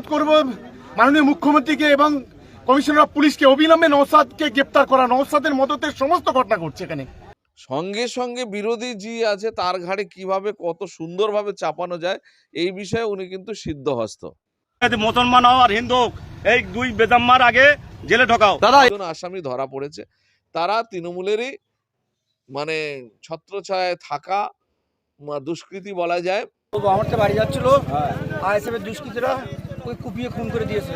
অনুরোধ করব মাননীয় মুখ্যমন্ত্রীকে এবং কমিশনার অফ পুলিশকে অবিলম্বে নৌসাদকে গ্রেপ্তার করা। নৌসাদের মদতে সমস্ত ঘটনা ঘটছে এখানে। সঙ্গে সঙ্গে বিরোধী জি আছে তার ঘাড়ে কীভাবে কত সুন্দরভাবে চাপানো যায় এই বিষয়ে উনি কিন্তু সিদ্ধহস্ত। মুসলমান হও আর হিন্দু এই দুই বেদাম্মার আগে জেলে ঢোকাও। দাদা একজন আসামি ধরা পড়েছে। তারা তৃণমূলেরই মানে ছত্রছায়ায় থাকা দুষ্কৃতী বলা যায়। আমার তো বাড়ি যাচ্ছিল। আইএসএফের দুষ্কৃতীরা ওই কুপিয়ে খুন করে দিয়েছে।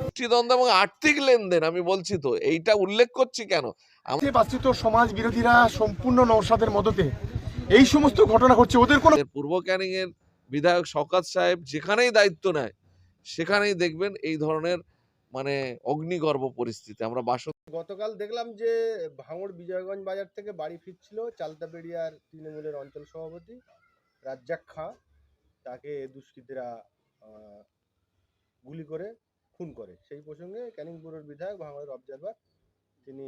গোষ্ঠীদ্বন্দ্ব এবং আর্থিক লেনদেন আমি বলছি তো এইটা উল্লেখ করছি কেন? যে বাস্তুত সমাজ বিরোধীরা সম্পূর্ণ নৌসাদের মদতে এই সমস্ত ঘটনা ঘটছে ওদের কোনো পূর্ব ক্যানিং এর বিধায়ক শওকাত সাহেব যেখানেই দায়িত্ব নেয় সেখানেই দেখবেন এই ধরনের মানে অগ্নিগর্ভ পরিস্থিতি। আমরা বাস গতকাল দেখলাম যে ভাঙড় বিজয়গঞ্জ বাজার থেকে বাড়ি ফিরছিল চালতাবেড়িয়ার তৃণমূলের অঞ্চল সভাপতি রাজ্জাক খাঁ। তাকে দুষ্কৃতীরা গুলি করে, খুন করে। সেই প্রসঙ্গে ক্যানিংপুরের বিধায়ক ভাঙড়ের অবজারভার তিনি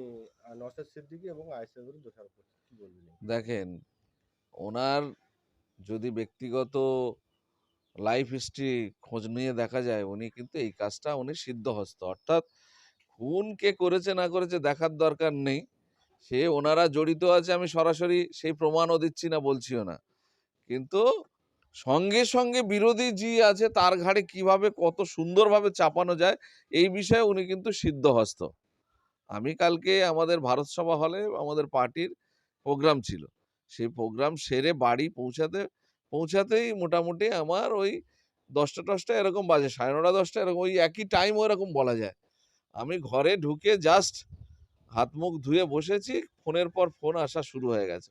নসর সিদ্দিকী এবং আইসেফের দোষারোপ করছেন। দেখেন, ওনার যদি ব্যক্তিগত লাইফ হিস্ট্রি খোঁজ নিয়ে দেখা যায়, উনি কিন্তু এই কাজটা উনি সিদ্ধহস্ত। অর্থাৎ খুন কে করেছে না করেছে দেখার দরকার নেই। সে ওনারা জড়িত আছে, আমি সরাসরি সেই প্রমাণও দিচ্ছি না, বলছিও না। কিন্তু সঙ্গে সঙ্গে বিরোধী জি আছে তার ঘাড়ে কীভাবে কত সুন্দরভাবে চাপানো যায়, এই বিষয়ে উনি কিন্তু সিদ্ধহস্ত। আমি কালকে আমাদের ভারত সভা হলে আমাদের পার্টির প্রোগ্রাম ছিল। সেই প্রোগ্রাম সেরে বাড়ি পৌঁছাতে, পৌঁছাতেই মোটামুটি আমার ওই দশটা টশটা এরকম বাজে, সাড়ে নটা দশটা এরকম, ওই একই টাইম এরকম বলা যায়। আমি ঘরে ঢুকে জাস্ট হাত মুখ ধুয়ে বসেছি, ফোনের পর ফোন আসা শুরু হয়ে গেছে।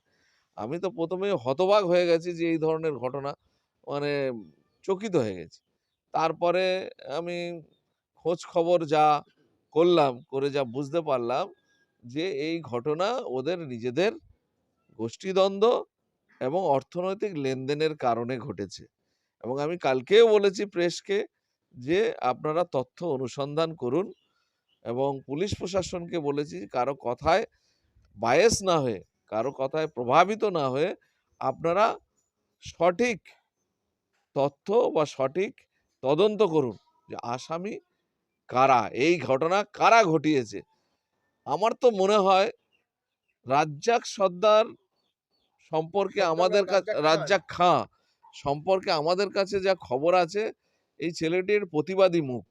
আমি তো প্রথমে হতবাক হয়ে গেছি যে এই ধরনের ঘটনা। মানে চকিত হয়ে গেছি। তারপরে আমি খোঁজ খবর যা করলাম, করে যা বুঝতে পারলাম যে এই ঘটনা ওদের নিজেদের গোষ্ঠীদ্বন্দ্ব এবং অর্থনৈতিক লেনদেনের কারণে ঘটেছে। এবং আমি কালকেও বলেছি প্রেসকে যে আপনারা তথ্য অনুসন্ধান করুন এবং পুলিশ প্রশাসনকে বলেছি কারও কথায় বায়েস না হয়ে, কারও কথায় প্রভাবিত না হয়ে আপনারা সঠিক তথ্য বা সঠিক তদন্ত করুন যে আসামি কারা? এই ঘটনা কারা ঘটিয়েছে? আমার তো মনে হয় রাজ্জাক সর্দার সম্পর্কে আমাদের কাছে রাজ্জাক খাঁ। সম্পর্কে আমাদের কাছে যা খবর আছে এই ছেলেটির প্রতিবাদী মুখ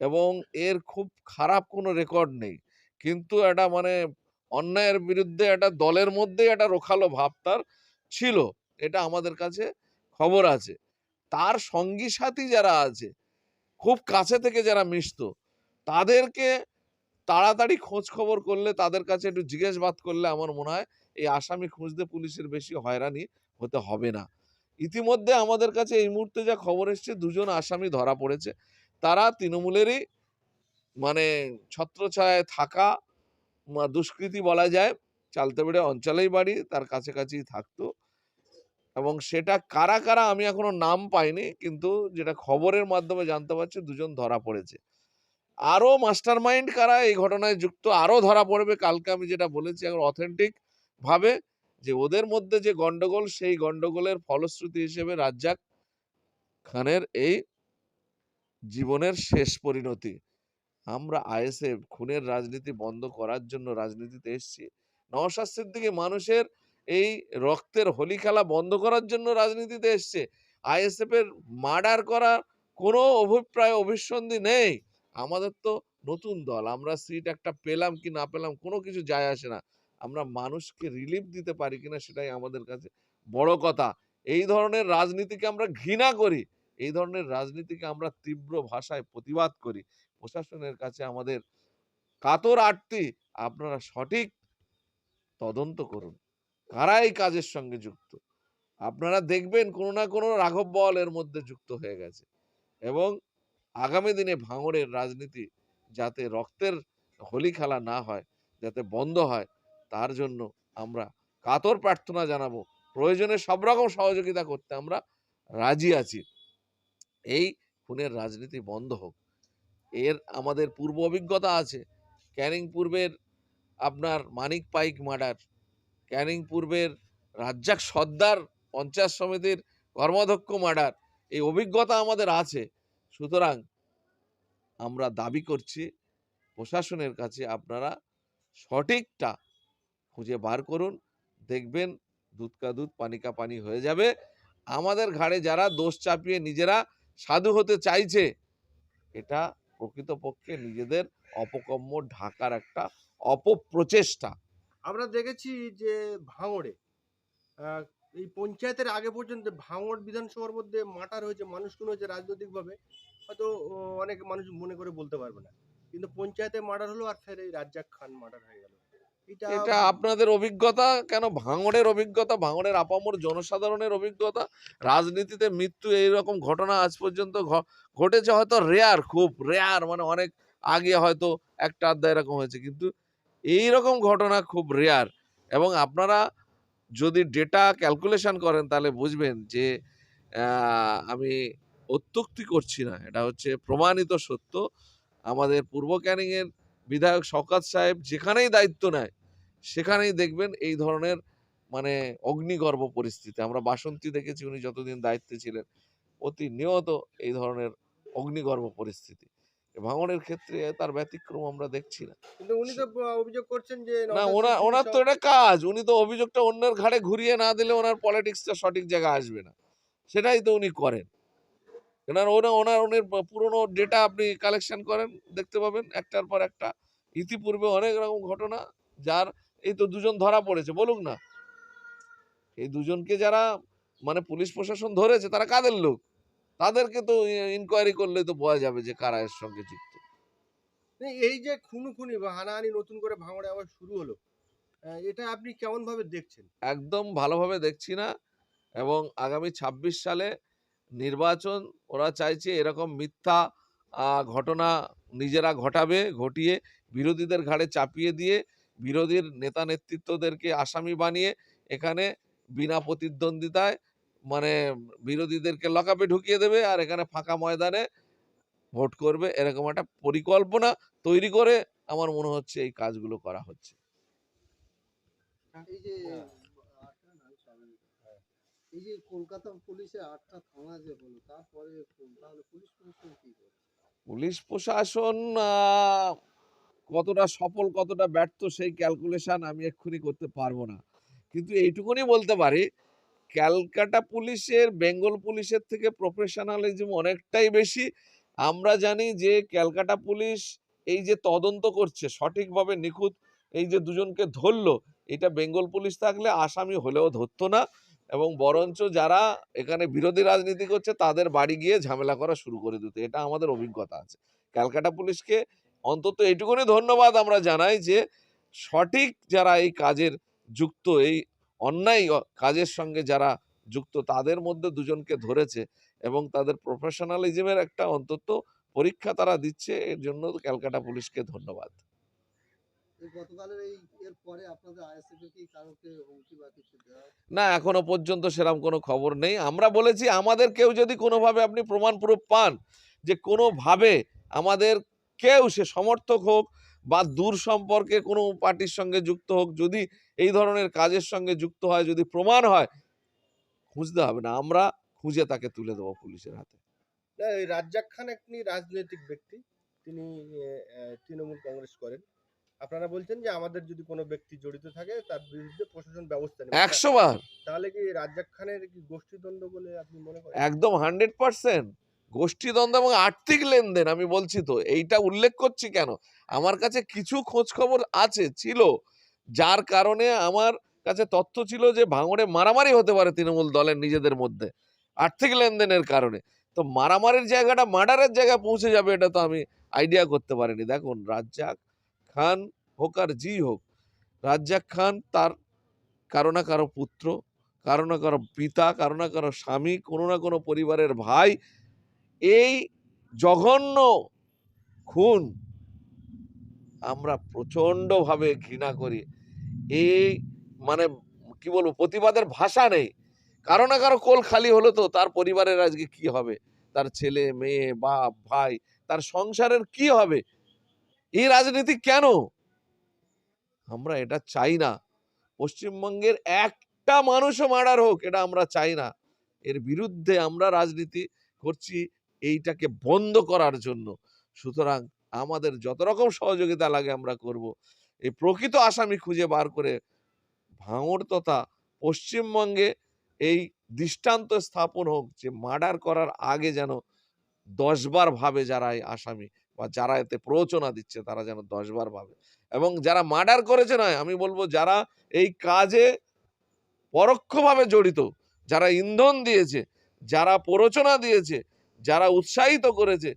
এবং এর খুব খারাপ কোনো রেকর্ড নেই। কিন্তু এটা মানে অন্যায়ের বিরুদ্ধে একটা দলের মধ্যে একটা রোখালো ভাব তার ছিল। এটা আমাদের কাছে খবর আছে। তার সঙ্গী সাথী যারা আছে, খুব কাছে থেকে যারা মিশতো, তাদেরকে তাড়াতাড়ি খোঁজ খবর করলে, তাদের কাছে একটু জিজ্ঞাসাবাদ করলে আমার মনে হয় এই আসামি খুঁজতে পুলিশের বেশি হয়রানি হতে হবে না। ইতিমধ্যে আমাদের কাছে এই মুহূর্তে যা খবর এসছে, দুজন আসামি ধরা পড়েছে। তারা তৃণমূলেরই মানে ছত্রছায়ায় থাকা দুষ্কৃতী বলা যায় চালতে চালতেবেড়ে অঞ্চলেই বাড়ি, তার কাছাকাছি থাকতো। এবং সেটা কারা কারা আমি এখনও নাম পাইনি, কিন্তু যেটা খবরের মাধ্যমে জানতে পারছি দুজন ধরা পড়েছে। আরও মাস্টার মাইন্ড কারা এই ঘটনায় যুক্ত আরও ধরা পড়বে, কালকে আমি যেটা বলেছি এখন অথেন্টিক ভাবে যে ওদের মধ্যে যে গন্ডগোল সেই গন্ডগোলের ফলশ্রুতি হিসেবে রাজ্জাক খানের এই জীবনের শেষ পরিণতি। আমরা আইএসএফ, খুনের রাজনীতি বন্ধ করার জন্য রাজনীতিতে এসেছি। নওশাদ সিদ্দিকী মানুষের এই রক্তের হোলি খেলা বন্ধ করার জন্য রাজনীতিতে এসছে। আইএসএফ এর মার্ডার করার কোনো অভিপ্রায়, অভিসন্ধি নেই। আমাদের তো নতুন দল, আমরা সিট একটা পেলাম কি না পেলাম কোনো কিছু যায় আসে না। আমরা মানুষকে রিলিফ দিতে পারি কিনা সেটাই আমাদের কাছে বড় কথা। এই ধরনের রাজনীতিকে আমরা ঘৃণা করি। এই ধরনের রাজনীতিকে আমরা তীব্র ভাষায় প্রতিবাদ করি। প্রশাসনের কাছে আমাদের কাতর আরতি আপনারা সঠিক তদন্ত করুন। কারা এই কাজের সঙ্গে যুক্ত। আপনারা দেখবেন কোনো না কোনো রাঘব বল এর মধ্যে যুক্ত হয়ে গেছে এবং আগামী দিনে ভাঙড়ের রাজনীতি যাতে রক্তের হোলি খেলা না হয়, যাতে বন্ধ হয়, তার জন্য আমরা কাতর প্রার্থনা জানাব। প্রয়োজনে সব রকম সহযোগিতা করতে আমরা রাজি আছি। এই খুনের রাজনীতি বন্ধ হোক। এর আমাদের পূর্ব অভিজ্ঞতা আছে। ক্যানিং পূর্বের আপনার মানিক পাইক মার্ডার ক্যানিং পূর্বের রাজ্জাক সর্দার পঞ্চায়েত সমিতির কর্মাধ্যক্ষ মার্ডার, এই অভিজ্ঞতা আমাদের আছে। সুতরাং আমরা দাবি করছি, প্রশাসনের কাছে আপনারা সঠিকটা খুঁজে বার করুন, দেখবেন দুধ কা দুধ, পানি কা পানি হয়ে যাবে। আমাদের ঘাড়ে যারা দোষ চাপিয়ে নিজেরা সাধু হতে চাইছে, এটা প্রকৃতপক্ষে নিজেদের অপকর্ম ঢাকার একটা অপপ্রচেষ্টা। আমরা দেখেছি যে ভাঙড়ে এই পঞ্চায়েতের আগে পর্যন্ত ভাঙড় বিধানসভার মধ্যে মাটার হয়েছে মানুষ কোনো হয়েছে রাজনৈতিকভাবে, হয়তো অনেক মানুষ মনে করে বলতে পারবে না। কিন্তু পঞ্চায়েতে মার্ডার হলো আর ফের এই রাজ্জাক খান মার্ডার হয়ে গেল। এটা আপনাদের অভিজ্ঞতা? কেন ভাঙড়ের অভিজ্ঞতা, ভাঙড়ের আপামর জনসাধারণের অভিজ্ঞতা? রাজনীতিতে মৃত্যু এইরকম ঘটনা আজ পর্যন্ত ঘটেছে হয়তো রেয়ার খুব রেয়ার মানে অনেক আগে হয়তো একটা আধা এরকম হয়েছে। কিন্তু এই রকম ঘটনা খুব রেয়ার এবং আপনারা যদি ডেটা ক্যালকুলেশন করেন তাহলে বুঝবেন যে আমি অত্যুক্তি করছি না। এটা হচ্ছে প্রমাণিত সত্য। আমাদের পূর্ব ক্যানিংয়ের বিধায়ক শওকাত সাহেব যেখানেই দায়িত্ব নেয়, সেখানেই দেখবেন এই ধরনের মানে অগ্নিগর্ভ পরিস্থিতি। আমরা বাসন্তী দেখেছি, উনি যতদিন দায়িত্বে ছিলেন, প্রতিনিয়ত এই ধরনের অগ্নিগর্ভ পরিস্থিতি। ভাঙনের ক্ষেত্রে তার ব্যতিক্রম আমরা দেখছি না। কিন্তু উনি তো অভিযোগ করছেন যে না নওশাদ ওনার তো এটা কাজ। উনি তো অভিযোগটা অন্যের ঘাড়ে ঘুরিয়ে না দিলে ওনার পলিটিক্সটা সঠিক জায়গায় আসবে না। সেটাই তো উনি করেন। ওনার ওনার ওনার ওনার পুরনো ডেটা আপনি কালেকশন করেন দেখতে পাবেন একটার পর একটা। ইতিপূর্বে অনেক রকম ঘটনা যার এই তো দুজন ধরা পড়েছে বলুক না। এই দুজনকে যারা মানে পুলিশ প্রশাসন ধরেছে তারা কাদের লোক? তাদেরকে তো ইনকোয়ারি করলে তো বোঝা যাবে যে কারা এর সঙ্গে যুক্ত। এই যে খুনু খুনি বা হানাহানি নতুন করে ভাঙড়ে আবার শুরু হলো এটা আপনি কেমন ভাবে দেখছেন? একদম ভালোভাবে দেখছি না এবং আগামী ২৬ সালে নির্বাচন ওরা চাইছে এরকম মিথ্যা ঘটনা নিজেরা ঘটাবে ঘটিয়ে বিরোধীদের ঘাড়ে চাপিয়ে দিয়ে বিরোধীর নেতা নেতৃত্বদেরকে আসামি বানিয়ে এখানে বিনা প্রতিদ্বন্দ্বিতায় মানে বিরোধীদেরকে লকাপে ঢুকিয়ে দেবে আর এখানে ফাঁকা ময়দানে ভোট করবে এরকম একটা পরিকল্পনা তৈরি করে আমার মনে হচ্ছে এই কাজগুলো করা হচ্ছে। এই যে কলকাতা পুলিশে আটটা থানা যে হলো তারপরে তাহলে পুলিশ প্রশাসন কি পুলিশ প্রশাসন কতটা সফল কতটা ব্যর্থ সেই ক্যালকুলেশন আমি এক্ষুনি করতে পারব না। কিন্তু এইটুকুনি বলতে পারি ক্যালকাটা পুলিশের, বেঙ্গল পুলিশের থেকে প্রফেশনালিজম অনেকটাই বেশি। আমরা জানি যে ক্যালকাটা পুলিশ এই যে তদন্ত করছে, সঠিকভাবে নিখুঁত এই যে দুজনকে ধরলো, এটা বেঙ্গল পুলিশ থাকলে আসামি হলেও ধরতো না এবং বরঞ্চ যারা এখানে বিরোধী রাজনীতি করছে, তাদের বাড়ি গিয়ে ঝামেলা করা শুরু করে দিত। এটা আমাদের অভিজ্ঞতা আছে। ক্যালকাটা পুলিশকে অন্তত এইটুকুনি ধন্যবাদ আমরা জানাই যে সঠিক যারা এই কাজের যুক্ত, এই অন্যায় কাজের সঙ্গে যারা যুক্ত তাদের মধ্যে দুজনকে ধরেছে এবং তাদের প্রফেশনালিজমের একটা অন্তত পরীক্ষা তারা দিচ্ছে। এর জন্য ক্যালকাটা পুলিশকে ধন্যবাদ? না এখনও পর্যন্ত সেরকম কোনো খবর নেই। আমরা বলেছি আমাদের কেউ যদি কোনোভাবে আপনি প্রমাণ প্রুফ পান যে কোনোভাবে আমাদের কেউ সে সমর্থক হোক বা দূর সম্পর্কে কোনো পার্টির সঙ্গে যুক্ত হোক যদি এই ধরনের কাজের সঙ্গে যুক্ত হয় যদি প্রমাণ হয় খুঁজতে হবে না। আমরা খুঁজে তাকে তুলে দেবো পুলিশের হাতে। রাজ্জাক খান একটি রাজনৈতিক ব্যক্তি। তিনি তৃণমূল কংগ্রেস করেন। আপনারা বলছেন যে আমাদের যদি কোনো ব্যক্তি জড়িত থাকে তার বিরুদ্ধে প্রশাসন ব্যবস্থা নেবে। একশো বার। তাহলে কি রাজ্জাক খানের কি গোষ্ঠীদ্বন্দ্ব বলে আপনি মনে করেন? একদম হান্ড্রেড পার্সেন্ট। গোষ্ঠীদ্বন্দ্ব এবং আর্থিক লেনদেন আমি বলছি তো এইটা উল্লেখ করছি কেন? আমার কাছে কিছু খোঁজ খবর আছে ছিল। যার কারণে আমার কাছে তথ্য ছিল যে ভাঙড়ে মারামারি হতে পারে তৃণমূল দলের নিজেদের মধ্যে আর্থিক লেনদেনের কারণে। তো মারামারির জায়গাটা, মার্ডারের জায়গায় পৌঁছে যাবে এটা তো আমি আইডিয়া করতে পারিনি। দেখুন, রাজ্জাক খান হোক আর জি হোক, রাজ্জাক খান তার কারও না কারও পুত্র, কারও না কারও পিতা, কারও না কারও স্বামী, কোনো না কোনো পরিবারের ভাই, এই জঘন্য খুন আমরা প্রচণ্ডভাবে ঘৃণা করি। এই মানে কি বলব, প্রতিবাদের ভাষা নেই। কারও না কারও কোল খালি হলো তো, তার পরিবারের আজকে কি হবে? তার ছেলে, মেয়ে, বাপ, ভাই, তার সংসারের কি হবে? এই রাজনীতি কেন? আমরা এটা চাই না। পশ্চিমবঙ্গের একটা মানুষও মার্ডার হোক, এটা আমরা চাই না। এর বিরুদ্ধে আমরা রাজনীতি করছি, এইটাকে বন্ধ করার জন্য। সুতরাং আমাদের যত রকম সহযোগিতা লাগে আমরা করব। এই প্রকৃত আসামি খুঁজে বার করে ভাঙড় তথা পশ্চিমবঙ্গে এই দৃষ্টান্ত স্থাপন হোক, যে মার্ডার করার আগে যেন দশবার ভাবে যারা এই আসামি বা যারা এতে প্ররোচনা দিচ্ছে, তারা যেন দশবার ভাবে। এবং যারা মার্ডার করেছে নয়, আমি বলব যারা এই কাজে পরোক্ষভাবে জড়িত, যারা ইন্ধন দিয়েছে, যারা প্ররোচনা দিয়েছে, যারা উৎসাহিত করেছে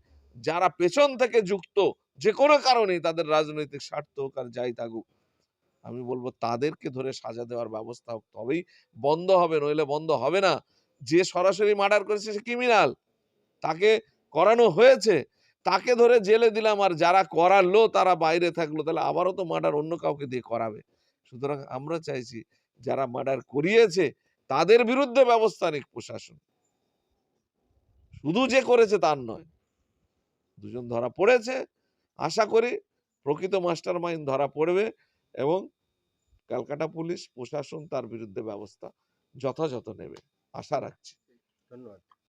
যারা পেছন থেকে যুক্ত, যে কোনো কারণেই তাদের রাজনৈতিক স্বার্থ হোক আর যাই থাকুক, আমি বলব তাদেরকে ধরে সাজা দেওয়ার ব্যবস্থা হোক তবেই বন্ধ হবে, নইলে বন্ধ হবে না। যে সরাসরি মার্ডার করেছে সে ক্রিমিনাল, তাকে করানো হয়েছে, তাকে ধরে জেলে দিলাম আর যারা করালো তারা বাইরে থাকল, তাহলে আবারও তো মার্ডার অন্য কাউকে দিয়ে করাবে। সুতরাং আমরা চাইছি যারা মার্ডার করিয়েছে, তাদের বিরুদ্ধে ব্যবস্থা নিক প্রশাসন। শুধু যে করেছে তার নয়। দুজন ধরা পড়েছে। আশা করি প্রকৃত মাস্টার মাইন্ড ধরা পড়বে এবং ক্যালকাটা পুলিশ, প্রশাসন তার বিরুদ্ধে ব্যবস্থা যথাযথ নেবে। আশা রাখছি। ধন্যবাদ।